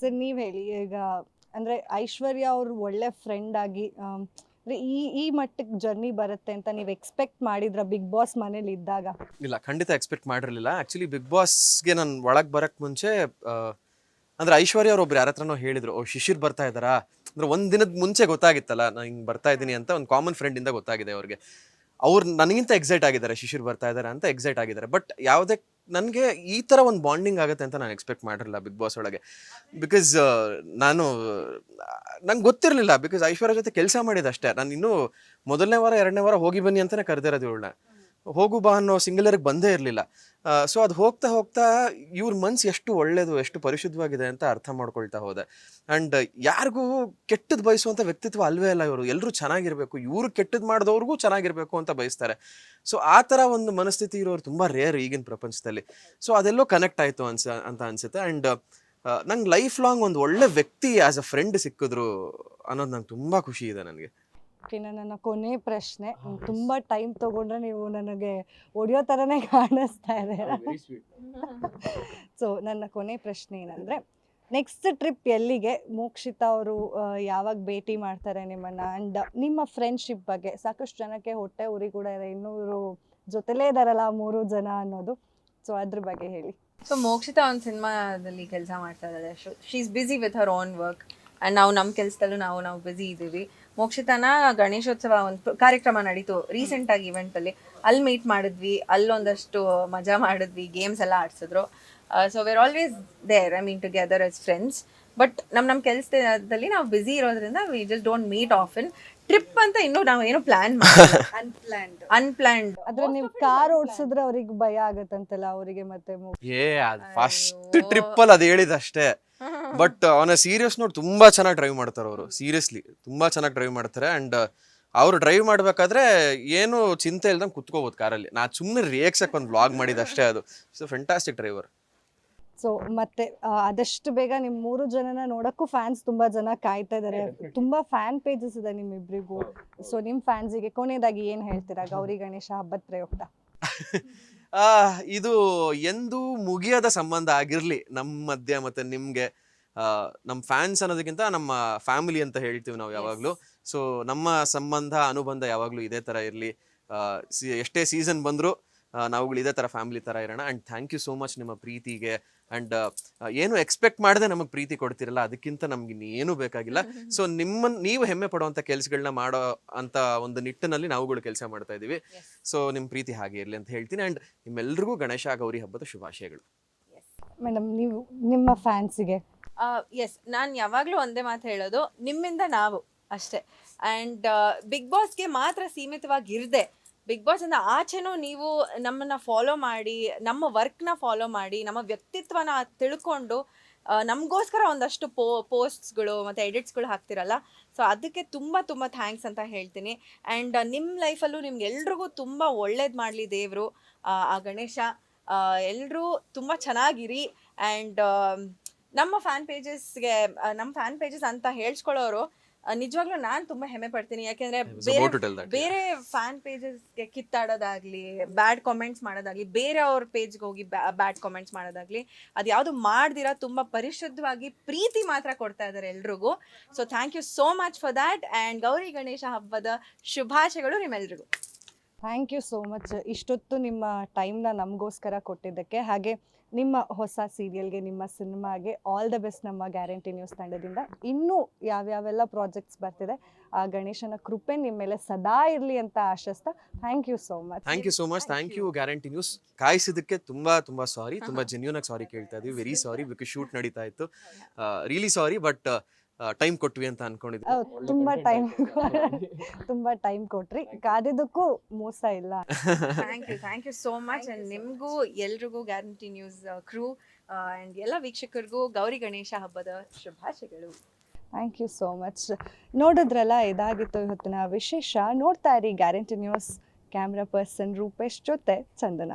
Sir ನೀವು ಹೇಳಿ. ಈಗ ಅಂದರೆ ಐಶ್ವರ್ಯ ಅವರು ಒಳ್ಳೆ ಫ್ರೆಂಡ್ ಆಗಿ ಈ ಈ ಮಟ್ಟಕ್ಕೆ ಜರ್ನಿ ಬರುತ್ತೆ ಅಂತ ನೀವು ಎಕ್ಸ್ಪೆಕ್ಟ್ ಮಾಡಿದ್ರ ಬಿಗ್ ಬಾಸ್ ಮನೇಲಿ ಇದ್ದಾಗ? ಇಲ್ಲ, ಖಂಡಿತ ಎಕ್ಸ್ಪೆಕ್ಟ್ ಮಾಡಿರಲಿಲ್ಲ. ಆ್ಯಕ್ಚುಲಿ ಬಿಗ್ ಬಾಸ್ಗೆ ನಾನು ಒಳಗೆ ಬರೋಕ್ಕೆ ಮುಂಚೆ ಅಂದ್ರೆ ಐಶ್ವರ್ಯ ಅವ್ರು ಒಬ್ರು ಯಾರ ಹತ್ರನೋ ಹೇಳಿದ್ರು, ಓ ಶಿಶಿರ್ ಬರ್ತಾ ಇದ್ದಾರಾ? ಅಂದ್ರೆ ಒಂದು ದಿನದ ಮುಂಚೆ ಗೊತ್ತಾಗಿತ್ತಲ್ಲ, ನಾನು ಹಿಂಗೆ ಬರ್ತಾ ಇದ್ದೀನಿ ಅಂತ ಒಂದು ಕಾಮನ್ ಫ್ರೆಂಡಿಂದ ಗೊತ್ತಾಗಿದೆ ಅವ್ರಿಗೆ. ಅವ್ರು ನನಗಿಂತ ಎಕ್ಸೈಟ್ ಆಗಿದ್ದಾರೆ ಶಿಶಿರ್ ಬರ್ತಾ ಇದ್ದಾರೆ? ಅಂತ ಎಕ್ಸೈಟ್ ಆಗಿದ್ದಾರೆ. ಬಟ್ ಯಾವುದೇ ನನಗೆ ಈ ಥರ ಒಂದು ಬಾಂಡಿಂಗ್ ಆಗುತ್ತೆ ಅಂತ ನಾನು ಎಕ್ಸ್ಪೆಕ್ಟ್ ಮಾಡಿರಲಿಲ್ಲ ಬಿಗ್ ಬಾಸ್ ಒಳಗೆ. ಬಿಕಾಸ್ ನಾನು, ನಂಗೆ ಗೊತ್ತಿರಲಿಲ್ಲ ಬಿಕಾಸ್ ಐಶ್ವರ್ಯ ಜೊತೆ ಕೆಲಸ ಮಾಡಿದಷ್ಟೇ. ನಾನು ಇನ್ನೂ ಮೊದಲನೇ ವಾರ, ಎರಡನೇ ವಾರ ಹೋಗಿ ಬನ್ನಿ ಅಂತಲೇ ಕರೆದಿರೋದು ಇವಳನ್ನ. ಹೋಗು ಬಾ ಅನ್ನೋ ಸಿಂಗಲರ್ಗೆ ಬಂದೇ ಇರಲಿಲ್ಲ. ಸೊ ಅದು ಹೋಗ್ತಾ ಹೋಗ್ತಾ ಇವ್ರ ಮನ್ಸು ಎಷ್ಟು ಒಳ್ಳೇದು, ಎಷ್ಟು ಪರಿಶುದ್ಧವಾಗಿದೆ ಅಂತ ಅರ್ಥ ಮಾಡ್ಕೊಳ್ತಾ ಹೋದೆ. ಆ್ಯಂಡ್ ಯಾರಿಗೂ ಕೆಟ್ಟದ್ದು ಬಯಸುವಂಥ ವ್ಯಕ್ತಿತ್ವ ಅಲ್ವೇ ಅಲ್ಲ ಇವರು. ಎಲ್ಲರೂ ಚೆನ್ನಾಗಿರಬೇಕು. ಇವರು ಕೆಟ್ಟದ್ದು ಮಾಡಿದವ್ರಿಗೂ ಚೆನ್ನಾಗಿರಬೇಕು ಅಂತ ಬಯಸ್ತಾರೆ. ಸೊ ಆ ಥರ ಒಂದು ಮನಸ್ಥಿತಿ ಇರೋರು ತುಂಬ ರೇರ್ ಈಗಿನ ಪ್ರಪಂಚದಲ್ಲಿ. ಸೊ ಅದೆಲ್ಲೋ ಕನೆಕ್ಟ್ ಆಯಿತು ಅನ್ಸ, ಅಂತ ಅನಿಸುತ್ತೆ. ಆ್ಯಂಡ್ ನಂಗೆ ಲೈಫ್ ಲಾಂಗ್ ಒಂದು ಒಳ್ಳೆ ವ್ಯಕ್ತಿ ಆ್ಯಸ್ ಅ ಫ್ರೆಂಡ್ ಸಿಕ್ಕಿದ್ರು ಅನ್ನೋದು ನಂಗೆ ತುಂಬ ಖುಷಿ ಇದೆ ನನಗೆ. ಇನ್ನು ನನ್ನ ಕೊನೆ ಪ್ರಶ್ನೆ. ತುಂಬಾ ಟೈಮ್ ತಗೊಂಡ್ರೆ ನೀವು ನನಗೆ ಒಡೆಯೋ ಥರನೇ ಕಾಣಿಸ್ತಾ ಇದೆ. ಸೊ ನನ್ನ ಕೊನೆ ಪ್ರಶ್ನೆ ಏನಂದ್ರೆ ನೆಕ್ಸ್ಟ್ ಟ್ರಿಪ್ ಎಲ್ಲಿಗೆ ಮೋಕ್ಷಿತಾ ಅವರು ಯಾವಾಗ ಭೇಟಿ ಮಾಡ್ತಾರೆ ನಿಮ್ಮನ್ನ? ಅಂಡ್ ನಿಮ್ಮ ಫ್ರೆಂಡ್ಶಿಪ್ ಬಗ್ಗೆ ಸಾಕಷ್ಟು ಜನಕ್ಕೆ ಹೊಟ್ಟೆ ಉರಿ ಕೂಡ ಇದೆ. ಇನ್ನೂರು ಜೊತೆಲೇ ಇದಾರಲ್ಲ ಆ ಮೂರು ಜನ ಅನ್ನೋದು. ಸೊ ಅದ್ರ ಬಗ್ಗೆ ಹೇಳಿ. ಸೊ ಮೋಕ್ಷಿತಾ ಒಂದು ಸಿನಿಮಾದಲ್ಲಿ ಕೆಲಸ ಮಾಡ್ತಾ ಇದ್ದಾರೆ she's is busy with her own work and ನಾವು ನಮ್ಮ ಕೆಲಸದಲ್ಲೂ ನಾವು ನಾವು ಬಿಸಿ ಇದ್ದೀವಿ ಮೋಕ್ಷಿತಾನ ಗಣೇಶೋತ್ಸವ ಒಂದು ಕಾರ್ಯಕ್ರಮ ನಡೀತು ರೀಸೆಂಟ್ ಆಗಿ ಇವೆಂಟ್ ಅಲ್ಲಿ. ಅಲ್ಲಿ ಮೀಟ್ ಮಾಡಿದ್ವಿ ಅಲ್ಲೊಂದಷ್ಟು ಮಜಾ ಮಾಡಿದ್ವಿ ಗೇಮ್ಸ್ ಎಲ್ಲ ಆಡ್ಸಿದ್ರು. So where always there I mean together as friends but ನಮ್ಮ ನಮ್ಮ ಕೆಲಸದಲ್ಲಿ ನಾವು ಬಿಸಿ ಇರೋದ್ರಿಂದ we just don't meet often trip ಅಂತ ಇನ್ನೂ ನಾವು ಏನು ಪ್ಲಾನ್ ಅನ್ಪ್ಲಾನ್ಡ್ ಅನ್ಪ್ಲಾನ್ಡ್ ಆದ್ರೆ ನೀವು ಕಾರ್ ಓಡಿಸಿದ್ರೆ ಅವ್ರಿಗೆ ಭಯ ಆಗತ್ತಂತಲ್ಲ ಅವರಿಗೆ ಮತ್ತೆ ಏ ಫಸ್ಟ್ ಟ್ರಿಪ್ ಅಲ್ಲಿ ಅದು ಹೇಳಿದಷ್ಟೇ. ಬಟ್ ಅವನ ಸೀರಿಯಸ್ ನೋಡಿ ತುಂಬಾ ಚೆನ್ನಾಗಿ ಡ್ರೈವ್ ಮಾಡ್ತಾರೆ ಅವರು. ಸೀರಿಯಸ್ಲಿ ತುಂಬಾ ಚೆನ್ನಾಗಿ ಡ್ರೈವ್ ಮಾಡ್ತಾರೆ. ಅಂಡ್ ಅವ್ರು ಡ್ರೈವ್ ಮಾಡ್ಬೇಕಾದ್ರೆ ಏನು ಚಿಂತೆ ಇಲ್ದಂಗೆ ಕುತ್ಕೋಬಹುದು ಕಾರಲ್ಲಿ. ನಾ ಸುಮ್ಮನೆ ರಿಯಾಕ್ಸಕ್ಕೆ ಒಂದು ವ್ಲಾಗ್ ಮಾಡಿದಷ್ಟೇ ಅದು. ಸೊ ಫೆಂಟಾಸ್ಟಿಕ್ ಡ್ರೈವರ್ ಸೊ ಮತ್ತೆ ಆದಷ್ಟು ಬೇಗ ನಿಮ್ ಮೂರು ಜನನ ನೋಡಕ್ಕೂ ಫ್ಯಾನ್ಸ್ ತುಂಬಾ ಜನ ಕಾಯ್ತಾ ಇದಾರೆ. ತುಂಬಾ ಫ್ಯಾನ್ ಪೇಜಸ್ ಇದೆ ನಿಮ್ಮಿಬ್ರಿಗೂ. ಸೊ ನಿಮ್ ಫ್ಯಾನ್ಸಿಗೆ ಕೊನೆಯದಾಗಿ ಏನ್ ಹೇಳ್ತೀರಾ ಗೌರಿ ಗಣೇಶ ಹಬ್ಬದ ಪ್ರಯುಕ್ತ? ಇದು ಎಂದೂ ಮುಗಿಯದ ಸಂಬಂಧ ಆಗಿರಲಿ ನಮ್ಮ ಮಧ್ಯ ಮತ್ತೆ ನಿಮಗೆ ನಮ್ಮ ಫ್ಯಾನ್ಸ್ ಅನ್ನೋದಕ್ಕಿಂತ ನಮ್ಮ ಫ್ಯಾಮಿಲಿ ಅಂತ ಹೇಳ್ತೀವಿ ನಾವು ಯಾವಾಗಲೂ. ಸೊ ನಮ್ಮ ಸಂಬಂಧ ಅನುಬಂಧ ಯಾವಾಗಲೂ ಇದೇ ಥರ ಇರಲಿ. ಎಷ್ಟೇ ಸೀಸನ್ ಬಂದರೂ ನಾವುಗಳು ಇದೇ ಥರ ಫ್ಯಾಮಿಲಿ ಥರ ಇರೋಣ. And thank you so much ನಿಮ್ಮ ಪ್ರೀತಿಗೆ. ಆ್ಯಂಡ್ ಏನು ಎಕ್ಸ್ಪೆಕ್ಟ್ ಮಾಡದೆ ನಮಗೆ ಪ್ರೀತಿ ಕೊಡ್ತಿರಲ್ಲ ಅದಕ್ಕಿಂತ ನಮ್ಗೆ ಇನ್ನೇನು ಬೇಕಾಗಿಲ್ಲ. ಸೊ ನಿಮ್ಮನ್ನ ನೀವು ಹೆಮ್ಮೆ ಪಡುವಂಥ ಕೆಲಸಗಳನ್ನ ಮಾಡೋ ಅಂತ ಒಂದು ನಿಟ್ಟಿನಲ್ಲಿ ನಾವುಗಳು ಕೆಲಸ ಮಾಡ್ತಾ ಇದ್ದೀವಿ. ಸೊ ನಿಮ್ಮ ಪ್ರೀತಿ ಹಾಗೆ ಇರಲಿ ಅಂತ ಹೇಳ್ತೀನಿ. ಆ್ಯಂಡ್ ನಿಮ್ಮೆಲ್ರಿಗೂ ಗಣೇಶ ಗೌರಿ ಹಬ್ಬದ ಶುಭಾಶಯಗಳು. ಮೇಡಮ್ ನೀವು ನಿಮ್ಮ ಫ್ಯಾನ್ಸಿಗೆ ಎಸ್ ನಾನು ಯಾವಾಗಲೂ ಒಂದೇ ಮಾತು ಹೇಳೋದು ನಿಮ್ಮಿಂದ ನಾವು ಅಷ್ಟೇ. ಆ್ಯಂಡ್ ಬಿಗ್ ಬಾಸ್ಗೆ ಮಾತ್ರ ಸೀಮಿತವಾಗಿ ಇರದೆ ಬಿಗ್ ಬಾಸ್ ಇಂದ ಆಚೆನೂ ನೀವು ನಮ್ಮನ್ನ ಫಾಲೋ ಮಾಡಿ, ನಮ್ಮ ವರ್ಕ್ನ ಫಾಲೋ ಮಾಡಿ, ನಮ್ಮ ವ್ಯಕ್ತಿತ್ವನ ತಿಳ್ಕೊಂಡು ನಮಗೋಸ್ಕರ ಒಂದಷ್ಟು ಪೋ, ಪೋಸ್ಟ್ಸ್ಗಳು ಮತ್ತು ಎಡಿಟ್ಸ್ಗಳು ಹಾಕ್ತಿರಲ್ಲ. ಸೊ ಅದಕ್ಕೆ ತುಂಬ ತುಂಬ ಥ್ಯಾಂಕ್ಸ್ ಅಂತ ಹೇಳ್ತೀನಿ. ಆ್ಯಂಡ್ ನಿಮ್ಮ ಲೈಫಲ್ಲೂ ನಿಮ್ಗೆ ಎಲ್ರಿಗೂ ತುಂಬ ಒಳ್ಳೇದು ಮಾಡಲಿ ದೇವರು, ಆ ಗಣೇಶ. ಎಲ್ಲರೂ ತುಂಬ ಚೆನ್ನಾಗಿರಿ. ಆ್ಯಂಡ್ ನಮ್ಮ ಫ್ಯಾನ್ ಪೇಜಸ್ಗೆ ನಮ್ಮ ಫ್ಯಾನ್ ಪೇಜಸ್ ಅಂತ ಹೇಳ್ಸ್ಕೊಳ್ಳೋರು ನಿಜವಾಗ್ಲೂ ನಾನು ತುಂಬಾ ಹೆಮ್ಮೆ ಪಡ್ತೀನಿ. ಯಾಕಂದ್ರೆ ಬೇರೆ about to tell that, ಬೇರೆ ಫ್ಯಾನ್ ಪೇಜಸ್ಗೆ ಕಿತ್ತಾಡೋದಾಗ್ಲಿ ಬ್ಯಾಡ್ ಕಾಮೆಂಟ್ಸ್ ಮಾಡೋದಾಗ್ಲಿ ಬೇರೆ ಅವ್ರ ಪೇಜ್ಗೆ ಹೋಗಿ ಬ್ಯಾಡ್ ಕಾಮೆಂಟ್ಸ್ ಮಾಡೋದಾಗ್ಲಿ ಅದು ಯಾವುದು ಮಾಡ್ದಿರಾ ತುಂಬಾ ಪರಿಶುದ್ಧವಾಗಿ ಪ್ರೀತಿ ಮಾತ್ರ ಕೊಡ್ತಾ ಇದ್ದಾರೆ ಎಲ್ರಿಗೂ. So thank you so much for that and Gauri Ganesha ಹಬ್ಬದ ಶುಭಾಶಯಗಳು ನಿಮ್ಮೆಲ್ರಿಗೂ. ಥ್ಯಾಂಕ್ ಯು ಸೋ ಮಚ್ ಇಷ್ಟೊತ್ತು ನಿಮ್ಮ ಟೈಮ್ನ ನಮಗೋಸ್ಕರ ಕೊಟ್ಟಿದ್ದಕ್ಕೆ ಹಾಗೆ ನಿಮ್ಮ ಹೊಸ ಸೀರಿಯಲ್ಗೆ ನಿಮ್ಮ ಸಿನಿಮಾಗೆ ಆಲ್ ದ ಬೆಸ್ಟ್ ನಮ್ಮ ಗ್ಯಾರಂಟಿ ನ್ಯೂಸ್ ತಂಡದಿಂದ. ಇನ್ನೂ ಯಾವ್ಯಾವೆಲ್ಲ ಪ್ರಾಜೆಕ್ಟ್ಸ್ ಬರ್ತಿದೆ ಆ ಗಣೇಶನ ಕೃಪೆ ನಿಮ್ಮ ಮೇಲೆ ಸದಾ ಇರಲಿ ಅಂತ ಆಶಿಸ್ತಾ. Thank you so much thank you so much thank you guarantee news ಕಾಯಿಸಿದ್ದಕ್ಕೆ ತುಂಬಾ ತುಂಬಾ ಸಾರಿ ತುಂಬಾ ಜೆನ್ಯೂನ್ ಆಗಿ ಸಾರಿ ಕೇಳ್ತಾ ಇದ್ವಿ. ವೆರಿ ಸಾರಿ ಬಿಕಾಸ್ ಶೂಟ್ ನಡೀತಾ ಇತ್ತು. ರಿಯಲಿ ಸಾರಿ ಬಟ್ ಟೈಮ್ ಕೊಟ್ವಿ ಅಂತ ಅನ್ಕೊಂಡಿದ್ವಿ ತುಂಬಾ ಟೈಮ್ ತುಂಬಾ ಟೈಮ್ ಕೊಟ್ರಿ. ಕಾದಿದ್ದಕ್ಕೂ ಮೋಸ ಇಲ್ಲ. Thank you thank you so much and ನಿಮಗೂ ಎಲ್ರಿಗೂ ಗ್ಯಾರಂಟಿ ನ್ಯೂಸ್ ಕ್ರೂ ಅಂಡ್ ಎಲ್ಲ ವೀಕ್ಷಕರಿಗೂ ಗೌರಿ ಗಣೇಶ ಹಬ್ಬದ ಶುಭಾಶಯಗಳು. ಥ್ಯಾಂಕ್ ಯು ಸೋ ಮಚ್ ನೋಡಿದ್ರಲ್ಲ ಇದಾಗಿತ್ತು ಇವತ್ತಿನ ವಿಶೇಷ. ನೋಡ್ತಾ ಇರಿ guarantee news camera person Rupesh ಜೊತೆ ಚಂದನ.